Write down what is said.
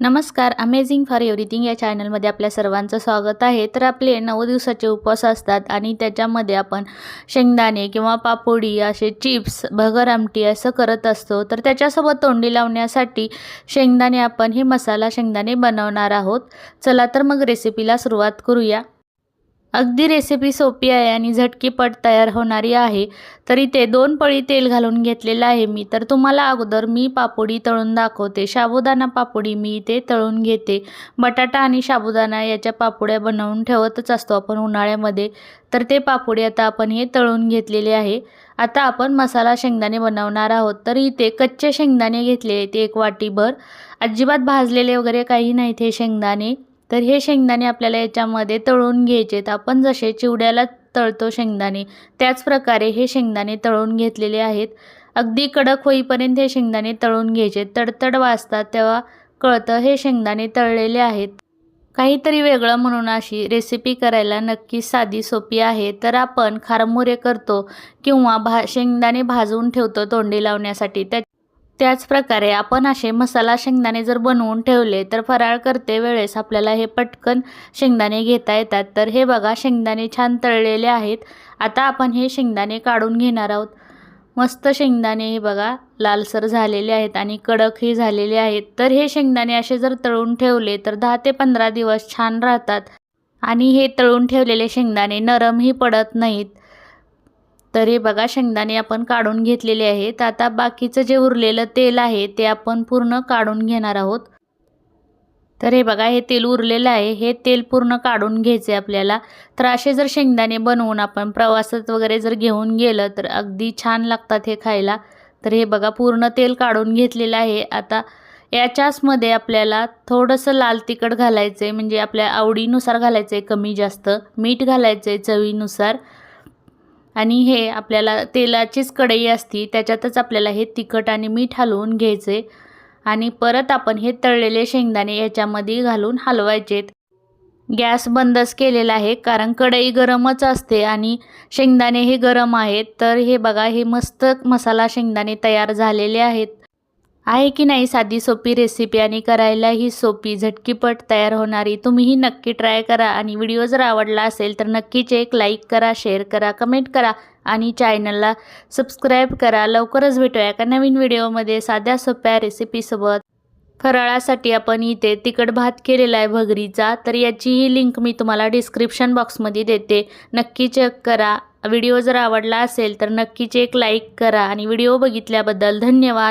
नमस्कार amazing for everything या चॅनलमध्ये आपल्या सर्वांचं स्वागत आहे. तर आपले नऊ दिवसाचे उपवास असतात आणि त्याच्यामध्ये आपण शेंगदाणे किंवा पापोडी असे चिप्स भगर आमटी असं करत असतो. तर त्याच्यासोबत तोंडी लावण्यासाठी शेंगदाणे आपण हे मसाला शेंगदाणे बनवणार आहोत. चला तर मग रेसिपीला सुरुवात करूया. अगदी रेसिपी सोपी आहे आणि झटकीपट तयार होणारी आहे. तर इथे दोन पळी तेल घालून घेतलेलं आहे मी. तर तुम्हाला अगोदर मी पापोडी तळून दाखवते. साबुदाणा पापोडी मी इथे तळून घेते. बटाटा आणि साबुदाणा याच्या पापोड्या बनवून ठेवतच असतो आपण उन्हाळ्यामध्ये. तर ते पापोडी आता आपण हे तळून घेतलेले आहे. आता आपण मसाला शेंगदाणे बनवणार आहोत. तर इथे कच्चे शेंगदाणे घेतले ते एक वाटीभर. अजिबात भाजलेले वगैरे काही नाहीत हे शेंगदाणे. तर हे शेंगदाणे आपल्याला याच्यामध्ये तळून घ्यायचे आहेत आपण जसे चिवड्याला तळतो शेंगदाणे त्याच प्रकारे हे शेंगदाणे तळून घेतलेले आहेत. अगदी कडक होईपर्यंत हे शेंगदाणे तळून घ्यायचे. तडतड वाजतात तेव्हा कळतं हे शेंगदाणे तळलेले आहेत. काहीतरी वेगळं म्हणून अशी रेसिपी करायला नक्कीच साधी सोपी आहे. तर आपण खारमुरे करतो किंवा भा शेंगदाणे भाजून ठेवतो तोंडी लावण्यासाठी. त्या त्याच प्रकारे आपण असे मसाला शेंगदाणे जर बनवून ठेवले तर फराळ करते वेळेस आपल्याला हे पटकन शेंगदाणे घेता येतात. तर हे बघा शेंगदाणे छान तळलेले आहेत. आता आपण हे शेंगदाणे काढून घेणार आहोत. मस्त शेंगदाणे हे बघा लालसर झालेले आहेत आणि कडकही झालेले आहेत. तर हे शेंगदाणे असे जर तळून ठेवले तर दहा ते पंधरा दिवस छान राहतात. आणि हे तळून ठेवलेले शेंगदाणे नरमही पडत नाहीत. तर हे बघा शेंगदाणे आपण काढून घेतलेले आहेत. आता बाकीचं जे उरलेलं तेल आहे ते आपण पूर्ण काढून घेणार आहोत. तर हे बघा हे तेल उरलेलं आहे. हे तेल पूर्ण काढून घ्यायचे आपल्याला. तर असे जर शेंगदाणे बनवून आपण प्रवासात वगैरे जर घेऊन गेलं तर अगदी छान लागतात हे खायला. तर हे बघा पूर्ण तेल काढून घेतलेलं आहे. आता याच्याचमध्ये आपल्याला थोडंसं लाल तिखट घालायचं आहे म्हणजे आपल्या आवडीनुसार घालायचं आहे कमी जास्त. मीठ घालायचं आहे चवीनुसार. आणि हे आपल्याला तेलाचीच कढई असती त्याच्यातच आपल्याला हे तिखट आणि मीठ हलवून घ्यायचे आणि परत आपण हे तळलेले शेंगदाणे याच्यामध्ये घालून हलवायचेत. गॅस बंदच केलेला आहे कारण कढई गरमच असते आणि शेंगदाणे हे गरम आहेत. तर हे बघा हे मस्त मसाला शेंगदाणे तयार झालेले आहेत. आहे की नाही साधी सोपी रेसिपी आणि करायलाही सोपी झटकीपट तयार होणारी? तुम्हीही नक्की ट्राय करा आणि व्हिडिओ जर आवडला असेल तर नक्कीच एक लाईक करा शेअर करा कमेंट करा आणि चॅनलला सबस्क्राईब करा. लवकरच भेटूया एका नवीन व्हिडिओमध्ये साध्या सोप्या रेसिपीसोबत फराळासाठी आपण इथे तिखट भात केलेला आहे भगरीचा तर याचीही लिंक मी तुम्हाला डिस्क्रिप्शन बॉक्समध्ये देते. नक्की चेक करा. व्हिडिओ जर आवडला असेल तर नक्कीच एक लाईक करा आणि व्हिडिओ बघितल्याबद्दल धन्यवाद.